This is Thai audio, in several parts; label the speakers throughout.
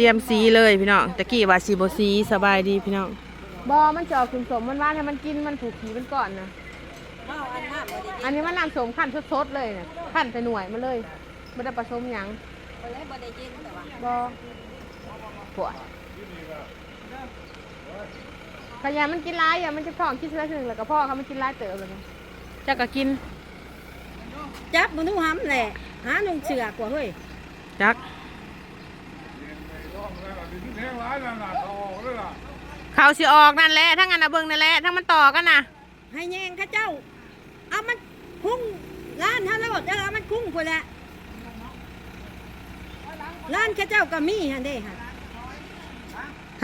Speaker 1: เตรียมสีเลยพี่น้องตะกี้ว่าสีบสีสบายดีพี่น้องบอมันจะออกสมมันว่านให้มันกินมันผูกขีมันก่อนนะ
Speaker 2: เมาอันน้ำบ่ได้
Speaker 1: อันนี้มันน้ำสมขั้นสดๆเลยนะขั้นใส่หน่วยมาเลยไม่ได้ผสมหยัง
Speaker 2: บ่ได้บ่ได้เย็นแต่ว่า
Speaker 1: บอปวดขยะมันกินร้ายอะมันจะท้องคิดเสื้อถึงแล้วก็พ่อเขามันกินร้ายเติบเลยนะจะก็กิน
Speaker 2: จับมึงดูห้ำแหละหาหนุ่งเสือกว่าเฮ้ย
Speaker 1: จัก
Speaker 3: แทงร้ายนั่นน่ะ เขาเลยล่ะ
Speaker 1: เขาสิออกนั่นแหละทั้งอันนะเบิงนั่นแหละทั้งมันต่อกันนะ
Speaker 2: ให้แยงข้าเจ้า เอามันคุ้งร้านฮาโลดเด้อเอามันคุ้งพุ่นแหละร้านข้าเจ้าก็มีหั่นเด้ค่ะ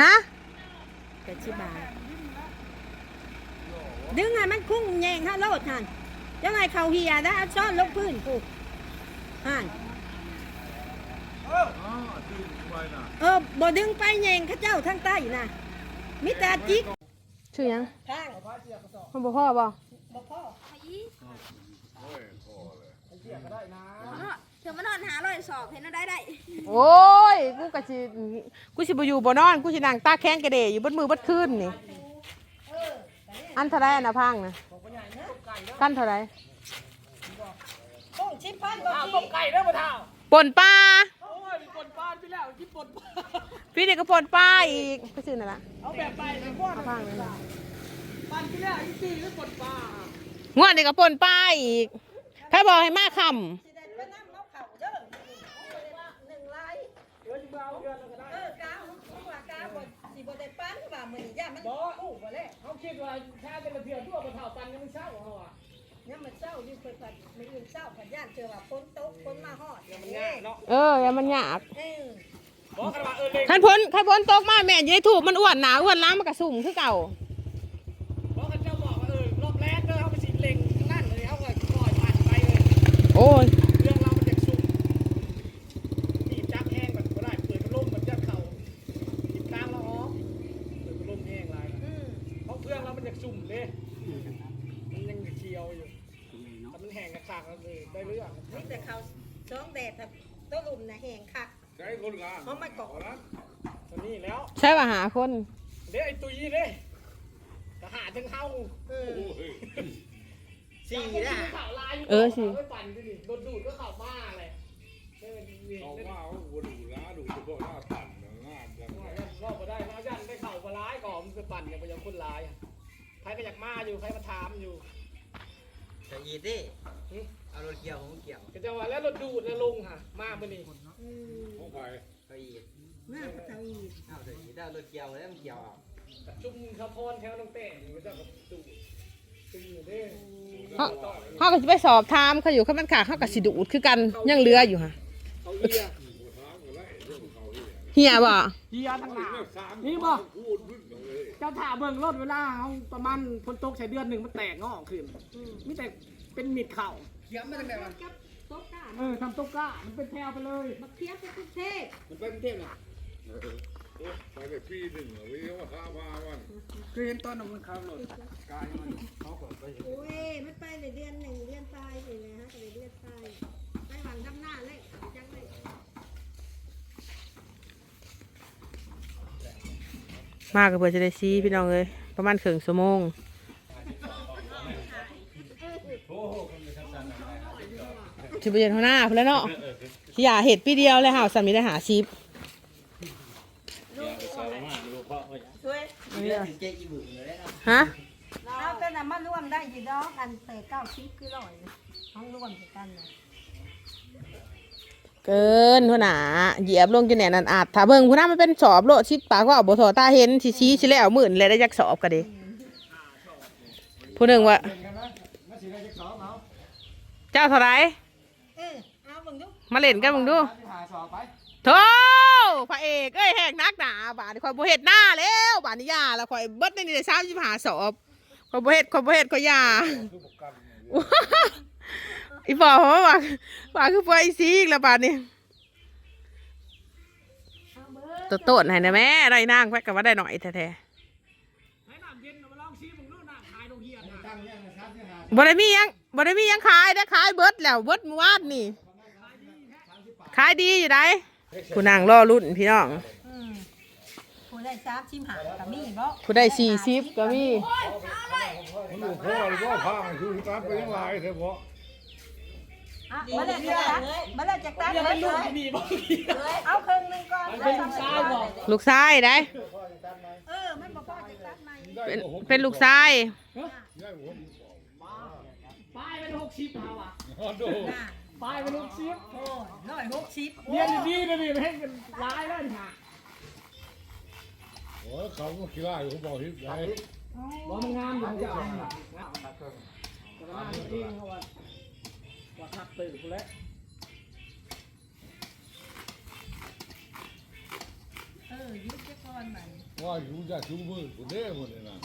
Speaker 1: ฮะ
Speaker 2: แปดสิบาดึงให้มันคุ้งแยงฮาโลดหั่นจังไงเขาเหียได้เอาช้อนลงพื้นกูหั่น
Speaker 3: อ๋อตื่นไปน่ะ
Speaker 2: เออบ่ดึงไปแยงเข้าเจ้าทางใต้น่ะมิตาจิก
Speaker 1: ชื่อหยัง
Speaker 2: ทาง
Speaker 1: มันบ่พ่อบ่
Speaker 2: บ่พ่อ
Speaker 3: โอ้ยพอเลย
Speaker 4: เธอมานอนหาร้อยสอบเห็นเอาได้ได้
Speaker 1: โอ้ยกูก็สิกูสิบ่อยู่บ่นอนกูสินั่งตาแข้งกระเดยอยู่บนมือบนคืนนี่อันเท่าไรอันน่ะพังนะกันเท่าไร
Speaker 2: ต้องชิปพันบ่
Speaker 5: ต้มไก่ได้ปะเท่า
Speaker 1: ป่นปลา
Speaker 5: แล้วที่ปนปลา
Speaker 1: พี่นี่ก็ป่นปลาอีกไปซื้อนั่นล่ะ
Speaker 5: เอาแบบไปเลยพ่อ
Speaker 1: เอาพังนั่นล่ะ
Speaker 5: ปันพี่แล้วที่สี่หรือปนปลาง
Speaker 1: วดนี่ก็ป่นปลาอีกใครบอกให้มาคำ
Speaker 2: สิได้ไปนำเอาเข้าเด้อหนึ่งลาย
Speaker 5: เดี๋ยวจะไปเอาเงินแล้วก็ได้
Speaker 2: เออกาวว่ากาวบ่สิบ่ได้ปั้นว่ามื้อนี้ย่ามัน
Speaker 5: บอ
Speaker 2: อู้บ่แล้ว
Speaker 5: เขาคิดว่าแค่เป็นเพียงทั่วปะเท่าปันยังไม่เช่าเขาอะ
Speaker 2: ยามมันเช้าอยู่เพิ่นผัดมื้ออื่นเช้าผัดย่านเจอว่าฝนตกฝนมาฮอด
Speaker 5: มันง่ายเนาะ
Speaker 1: เอออย่ามันยาก
Speaker 2: เออ
Speaker 5: บอกกันว่าเออเล็ก
Speaker 1: คันพ้นคันพ้นตกมาแม่ยายถูกมันอ้วนหนาอ้วนล้างมันกระสุ่มคือเก่า
Speaker 5: สองแดด
Speaker 2: ถ้าต้นลุมน่ะแห้งคัก
Speaker 3: ใช้คนงาน
Speaker 2: เพราะมันเกาะ
Speaker 3: เอาละ
Speaker 5: ตอนนี้แล้ว
Speaker 1: ใช่ป่ะหาคน
Speaker 5: เดี๋ยวไอ้ตุยเด้ทหารทั้งเฮา
Speaker 2: เออ
Speaker 3: โอ้ย
Speaker 5: สี่นะข่าวลาย
Speaker 1: เออสิ
Speaker 5: ไม่ปั่นดิโดนดูดก็ข่าวบ้าเลยเออนี่
Speaker 3: เขา
Speaker 5: เล่น
Speaker 3: ว่าเขาดูนะดูเฉพาะหน้าตันนะงานจังเลย
Speaker 5: รอบมาได้แล้วยันได้ข่าวมาร้ายก่อนมันไปปั่นเนี่ยมันยังคนร้ายใครก็อยากมาอยู่ใครมาถามอยู่
Speaker 6: จะยีดิ เอารถเกี่ยวของเกี่ยว
Speaker 5: ก็จะว่าแล้วรถดูดแล้วลงค่ะ มาเมื่อนี้
Speaker 2: อืม
Speaker 3: เขาไป
Speaker 6: ก็ยีด
Speaker 2: มาก็เท่าอีก
Speaker 6: เอาจะยีดเอารถเกี่ยวแล้วมันเกี่ยวเอา
Speaker 5: จุ่มสะพอนแถวน้องเต้อยู่ก็จะกับดูดจุ่มอยู่เด้
Speaker 1: เขาเขาก็จะไปสอบถามเขาอยู่เขามันขาเขากับสิดูดคือกันยังเหลืออยู่ฮะ
Speaker 5: เขาเฮีย
Speaker 3: ถามกันแล้วเรื่องเขาเนี่ย
Speaker 1: เฮียบ่
Speaker 5: เฮียทั้งหลาย
Speaker 3: เรื่องสาม
Speaker 5: นี่บ่
Speaker 3: พูดพึ่งเลย
Speaker 5: เจ้าถ่าเบิ่งรถเวลาเขาประมาณฝนตกใช้เดือนหนึ่งมันแตกงอกขึ้นมีแต่เป็นมิดเข่า
Speaker 6: เกี่ยวมาตั้งแต่วัน
Speaker 2: กับโต๊ะก้า
Speaker 5: เออทำตุ๊กก้ามันเป็นแถวไปเลย
Speaker 2: บักเทียบไปกรุงเทพ
Speaker 6: มันเป็นเทพน่ะ
Speaker 3: ไปแต่ปีหนึ่งวิวว่าข้ามาวัน
Speaker 6: คือเห็นตอนนั้นมันขับรถกายมันเขาก็ไป
Speaker 2: โอ้ยมันไปเลยเดือนหนึ่งเดือนปลายเลยนะฮะเลยเดือนปลายไปหวังทำหน้าเลยจังเลย
Speaker 1: มากก็เพื่อจะได้ซีพี่น้องเลยประมาณครึ่งชั่วโมง ชิบเย็นเท่าหน้าพุ่นแล้วเนาะอย่าเห็ดปีเดียวเลยค่ะสามีได้หาชิปฮะ
Speaker 2: เอาแต่น่ะมาร่วมได้ยีดอกอันเตะเก้าชิปคือร้อยห้องร่วมกันนะ
Speaker 1: เกินหัวหนาเหยียบลงจนแหนนันอาจถ้าเบิ่งผู้น้ามันเป็นสอบโลดชิปปากว่าเอาบ่ถอตาเห็นชี้ชี้ชิแล้วหมื่นเลยได้จักสอบก็ดีผู้หนึ่งว่าเจ้าเท่าไร
Speaker 2: เออเอาเบิ่งดู
Speaker 1: มาเล่นกันมึงดูโธ่พระเอกเอ้ยแหกนักหนาบาดนี้ข่อยบ่เฮ็ดหน้าแล้วบาดนี้ยาแล้วข่อยเบิดในนี่ได้35สอบข่อบคอยบ่เฮ็ดข่อยบ่เฮ็ดข่อยยาอีปอเพราะว่าว่าว่าคือปล่อยซีอีกแล้วบาดนี้ตัวโตนให้นะแม่ได้นางไว้ก็ว่าได้หน่อยแท้
Speaker 5: ให้น้ำเย็นมาลองซีมึงดูน้ำขายโรงเรียนนะ
Speaker 6: ตั้งเนี่ยนะครับที่หา
Speaker 1: ๆบ่ได้มียังบ่ได้มียังขายได้ขายเบิดแล้วเบิดเมื่อวานนี่ ขายดีอยู่ได้ผู้นางรอรุ่นพี่น้อง
Speaker 2: อืสามชิมหากับมีบ่
Speaker 1: ผู้ได้สี่สิบก็มี
Speaker 3: มันอยู่พ่อหรือว่าพังคือตัดไปยังไรเถอะบ่
Speaker 2: อะมาเลยจะตัดมาเลยจะตัด
Speaker 5: ยัง
Speaker 2: เล
Speaker 5: เป็
Speaker 2: ย
Speaker 5: นลูกมีบ่
Speaker 2: เอาครึ่งหนึงก่อน
Speaker 5: เป็นลูกชายบ่
Speaker 1: ลูกชายได้
Speaker 2: เออมันบ่พอจะตัดใหม่
Speaker 1: เป็นเป็นลูกชาย
Speaker 3: ได้ผม
Speaker 5: ป้ายเป็นหกสิบเอาอะ
Speaker 3: อ๋อดู
Speaker 2: น่ะ
Speaker 5: ป้ายเป็นหกสิบ
Speaker 2: โอ้ร้อยหกสิบ
Speaker 5: เรียนดีๆนะนี่ให้กันร้ายแล้วนี่ฮะ
Speaker 3: โอ้เขาก็ขี้ไล่เขาบอกฮิปไว้
Speaker 5: บ่มันงามอยู่จะเอาน่ะนะแต่ว่าจริงเขาว่าว่าทักตื่นกูแล้ว
Speaker 2: เออยุบจะก่อนมัน
Speaker 3: ว่าอยู่จะชูมือคนเด้หมดเลยนะ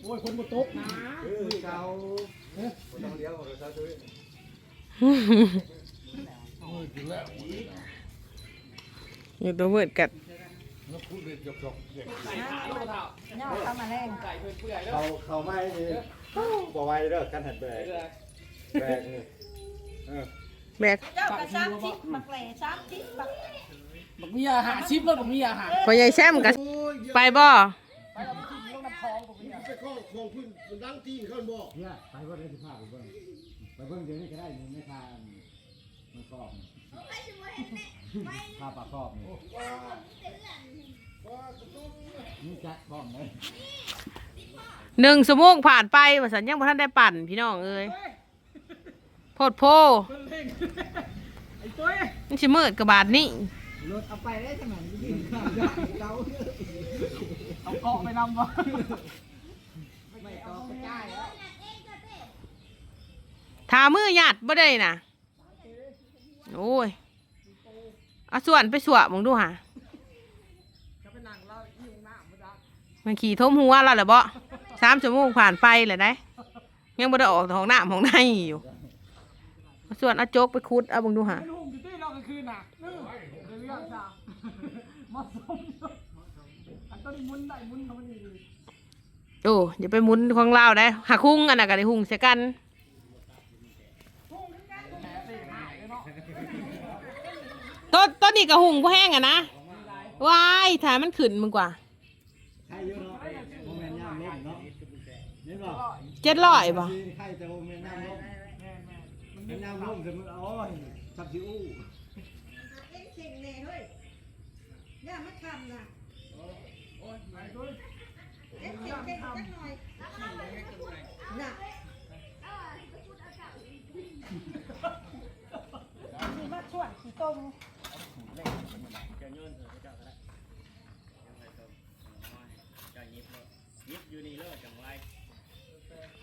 Speaker 5: โอ้ยคนบ่ตกนะ
Speaker 3: มือกินแล้วหมดเลยนะ
Speaker 1: อยู่ตัวเวิร์ดกัด
Speaker 3: แล้วพู ดเลยจบๆเด็ก
Speaker 5: ใส่ขาลูกเท่า
Speaker 2: ย่อเข้ามาแรง
Speaker 5: ใส่เปื่อยๆแล้ว
Speaker 6: เขาเขาไม่ดีบ่ไหวเด้อกันหัดแบก
Speaker 5: เปื่อย
Speaker 6: แบกนี่เออ
Speaker 1: แบก
Speaker 2: เจ้ากระซ้ำทิพมักแหล่ซ้ำทิพมัก
Speaker 5: บักมีอาหารชิปแล้วบักมีอาหาร
Speaker 1: พอใหญ่แซมกับไปบ่
Speaker 3: ไปข้อของพึ่งดังตีนเขาบอก
Speaker 6: เนี่ยไปเบิ่งได้สิพาไปเบิ่ง ไปเบิ่งเดี๋ยวนี้ก็ได้นี่ไม่ทานมันกรอบข้าปลากรอบนี่นี่จัดกรอบเลย
Speaker 1: หนึ่งสมงผ่านไปว่าสันยังบ่ทันได้ปั่นพี่น้องเอ้ยโพดโพ
Speaker 5: ไอ้ตัว
Speaker 1: มันสิมืดกับบาทนี่
Speaker 5: รถเอาไปได้ใช่ไหมยืนข้างเราเอาเกาะไปนำบ่ไม่เกาะกระจายแล้ว
Speaker 1: ทามือหยัดบ่ได้น่ะ โอ้ยเอาส่วนไปสวมึงดูหะ
Speaker 5: จะไปนั่งเรา
Speaker 1: มันขี่ทมหัวเราแหละบ่สามชั่วโมงผ่านไปเลยได้ยังบ่ได้ออกจากห้องน้ำห้องในอยู่ส่วนเอาโจกไปคุดเอามึงดูหะ
Speaker 5: เป็นหุ่มอยู่ที่เรากลางคืนน่ะดูองจ้ามาสมอันต้นมุนได้มุนเขามันดี
Speaker 1: โอ้อย่าไปมุนของเราได้หักหุ้งอันน่ะก็ได้หุ้งใส่กัน ต้นต้นนี้ก็หุ้งบ่แห้งอะนะวายถ่ายมันขึ้นมึงกว่า
Speaker 6: เยอะเนาะโมเมนต์ย่างลมเนาะเห็นบ่
Speaker 1: เจ็ดร้อยบ่
Speaker 6: ใครแต่โมเมนต์ย่างลมเห็นย่างลมแต่มันโอ้ยชับสิอู้
Speaker 2: เอ็งเข่งแน่เฮ้ยย่ามาทำน่ะเอ็งเข่งเข่งจักหน่อยน่ะมาช่วยต้ม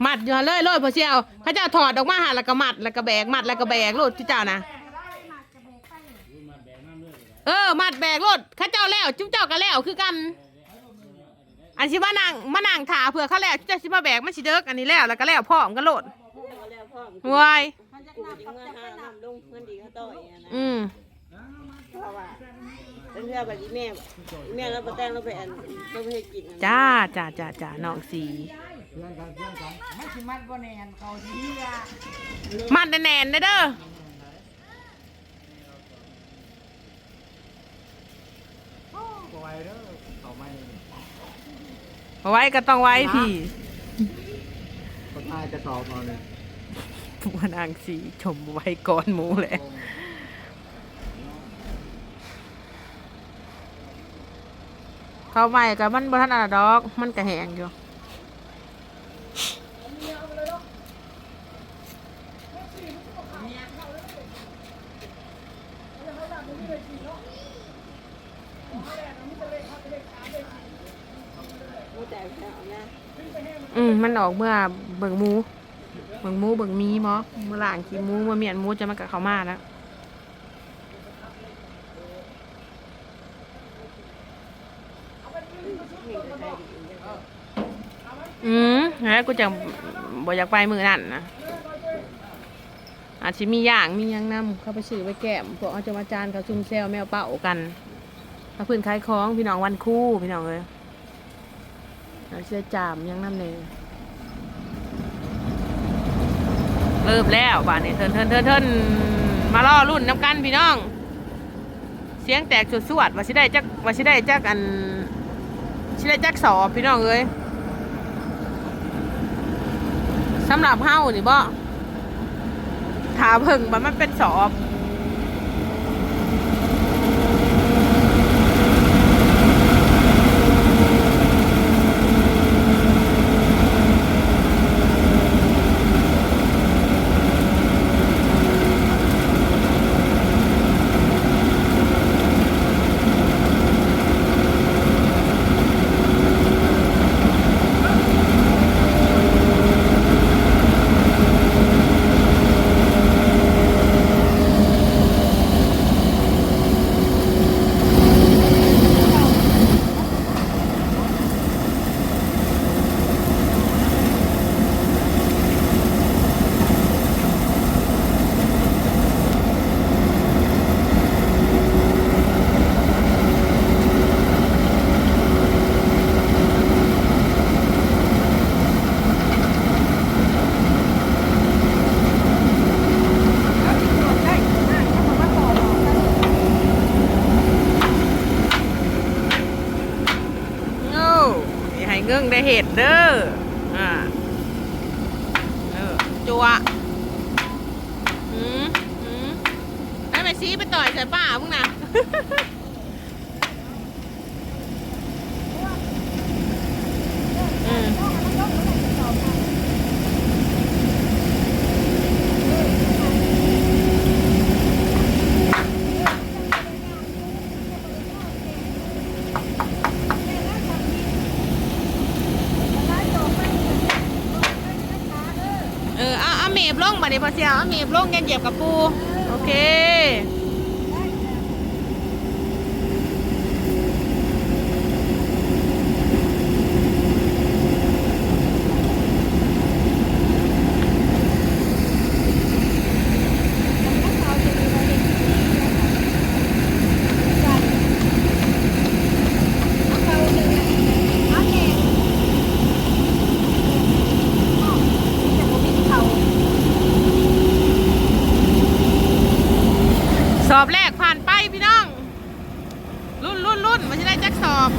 Speaker 1: มัดอยู่หั่นเลยโลดพอเชียวเขาเจะถอดออกมาหาแล้วก็มัดแล้วก็แบกมัดแล้วก็แบกโลดที่เจ้านะเออ มัดแบกโลดเข้าเจ้าแล้ว จุ๊บเจ้าก็แล้วคือกัน อันสิมานั่งมานั่งถาเผื่อเขาแล้วเจ้าสิมาแบกมันสิเด้กอันนี้แล้วแล้วก็แล้วพร้อมกันโลดวาย
Speaker 2: มันจะนับกับจะไปนับ
Speaker 7: ลงเงินดีก็ต่อยอะนะ
Speaker 1: อืม
Speaker 7: เพราะว่าเป็นเรื่องแบบนี้แม่แม่เราไปแต่งเราไปอันเราไปให้กินอัน
Speaker 1: จ้าจ้าจ้าจ้าน้องสี
Speaker 6: เพื่อนกันเพื่อนกัน
Speaker 5: ไม่สิมัดบ่แนนเขาดีอะ
Speaker 1: มัดแน่นๆนะเด้อ
Speaker 6: บ่ไหวเด้อเขาไม่
Speaker 1: เอาไว้ก็ต้องไว้พี่
Speaker 6: คนทายจะสอบนอนเลย
Speaker 1: พวกนางสีชมไว้ก่อนหมูเลยเข้าใหม่กับมันบ่ทันอะดอก มันก็แหงอยู่
Speaker 7: มูแต่แค่เอานะ
Speaker 1: ออกเมื่อเบิ่งหมูเบิ่งหมูเบิ่งมีหมอเมื่อล่างขี้หมูเมื่อเมียนหมูจะมากับเขามาแล้วอืมแล้วกูจะบ่อยากไปมือนั่นนะอาจจะมีอย่างมียังนำเข้าไปซื้อไปแก้มพวกเอาจะมาจานเขาซุ่มแซวแมวเป่ากันถ้าพื้นขายของพี่น้องวันคู่พี่น้องเลยเราเชื่อจามยังน้ำเนย เริ่มแล้วบ้านนี้เทินเทินเทินเทินมาล่อรุ่นน้ำกันพี่น้อง เสียงแตกสุดๆว่าสิได้จักว่าสิได้จักอันสิได้จักสอบพี่น้องเอ้ยสำหรับเฮานี่บ่ถาเพิ่งว่ามันเป็นสอบ โอ้ยให้เงื่ง ได้เห็ดเด้ออ่าเออจัวหืมหืมให้ไปซีไปต่อยใส่ป้าพวกน่ะ อืมเออเอาเอาเมบลงมาดิพอ เสียวเอาเมบลงยันเหยียบกับปู โอเค สอบแรกผ่านไปพี่น้อง รุ่นรุ่นรุ่นมันจะได้จักสอบ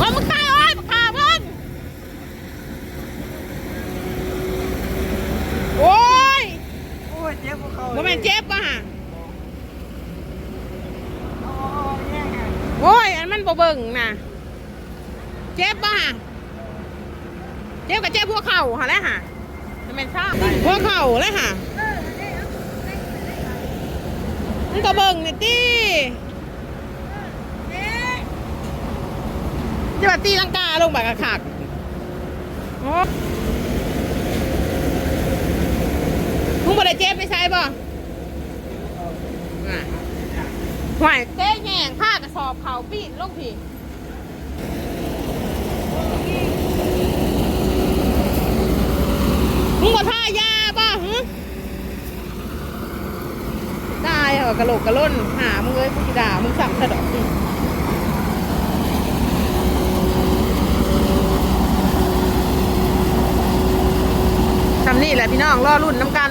Speaker 1: ว่ามึงตายอ้อยมึงฆ่าเพิ่นโอ้ย
Speaker 7: โอ้ยเจ็บพวกเขา
Speaker 1: บ่แม่นเจ็บป่ะฮะ
Speaker 7: อ๋อแย่งอะ
Speaker 1: โอ้ย อันมัน บ่เบิ่งนะเจ็บป่ะเจ็บกับเจ็บพวกเข่าหะแล้วฮะจะเป็นชาพวกเข่าแล้วฮะมันก็เบิ่งนี่ติจะมาตีลังกาลงแบบกระขักโอ้มึงบ่ได้เจ็บไม่ใช่ป่ะหวายเต้ แหงผ้ากระสอบเขาปีนลงผีมึงบ่ท่ายาป่ะหึได้เหรอกระโหลกกระล่นหามึงเลยกูสิด่ามึงสั่งสะดอกสิทำนี่แหละพี่น้องรอรุ่นน้ำกัน